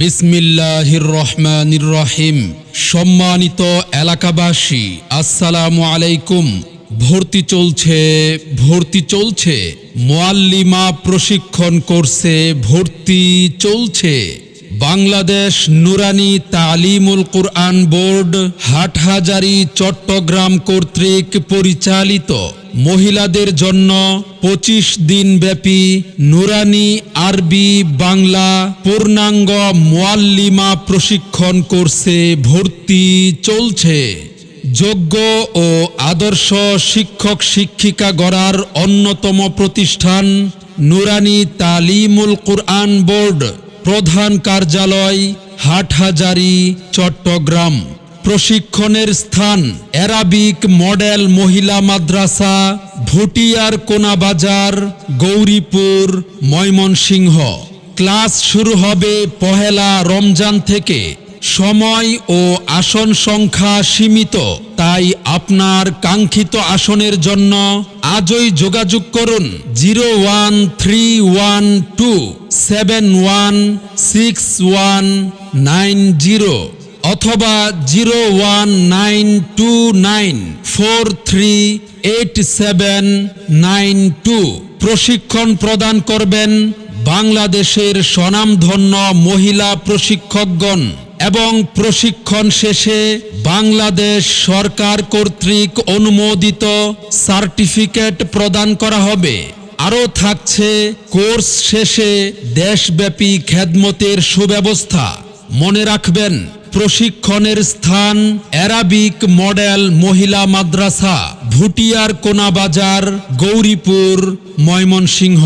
বিসমিল্লাহির রহমানির রহিম সম্মানিত এলাকাবাসী, আসসালামু আলাইকুম। ভর্তি চলছে ভর্তি চলছে। মোয়াল্লিমা প্রশিক্ষণ করছে ভর্তি চলছে। বাংলাদেশ নুরানি তালিমুল কুরআন বোর্ড হাটহাজারি, চট্টগ্রাম কর্তৃক পরিচালিত। মহিলাদের জন্য পঁচিশ দিন ব্যাপী নুরানি আরবি বাংলা পূর্ণাঙ্গ মোয়াল্লিমা প্রশিক্ষণ কোর্সে ভর্তি চলছে। যোগ্য ও আদর্শ শিক্ষক শিক্ষিকা গড়ার অন্যতম প্রতিষ্ঠান নুরানি তালিমুল কুরআন বোর্ড। প্রধান কার্যালয় হাটহাজারি, চট্টগ্রাম। প্রশিক্ষণের স্থান অ্যারাবিক মডেল মহিলা মাদ্রাসা, ভুটিয়ার কোনাবাজার, গৌরীপুর, ময়মনসিংহ। ক্লাস শুরু হবে পহেলা রমজান থেকে। সময় ও আসন সংখ্যা সীমিত, তাই আপনার কাঙ্ক্ষিত আসনের জন্য আজই যোগাযোগ করুন zero one three one two seven one six one nine zero অথবা zero one nine two nine four three eight seven nine two প্রশিক্ষণ প্রদান করবেন বাংলাদেশের স্বনামধন্য মহিলা প্রশিক্ষকগণ। এবং প্রশিক্ষণ শেষে বাংলাদেশ সরকার কর্তৃক অনুমোদিত সার্টিফিকেট প্রদান করা হবে। আরও থাকছে কোর্স শেষে দেশব্যাপী খেদমতের সুব্যবস্থা। মনে রাখবেন, প্রশিক্ষণের স্থান অ্যারাবিক মডেল মহিলা মাদ্রাসা, ভুটিয়ার কোনাবাজার, গৌরীপুর, ময়মনসিংহ।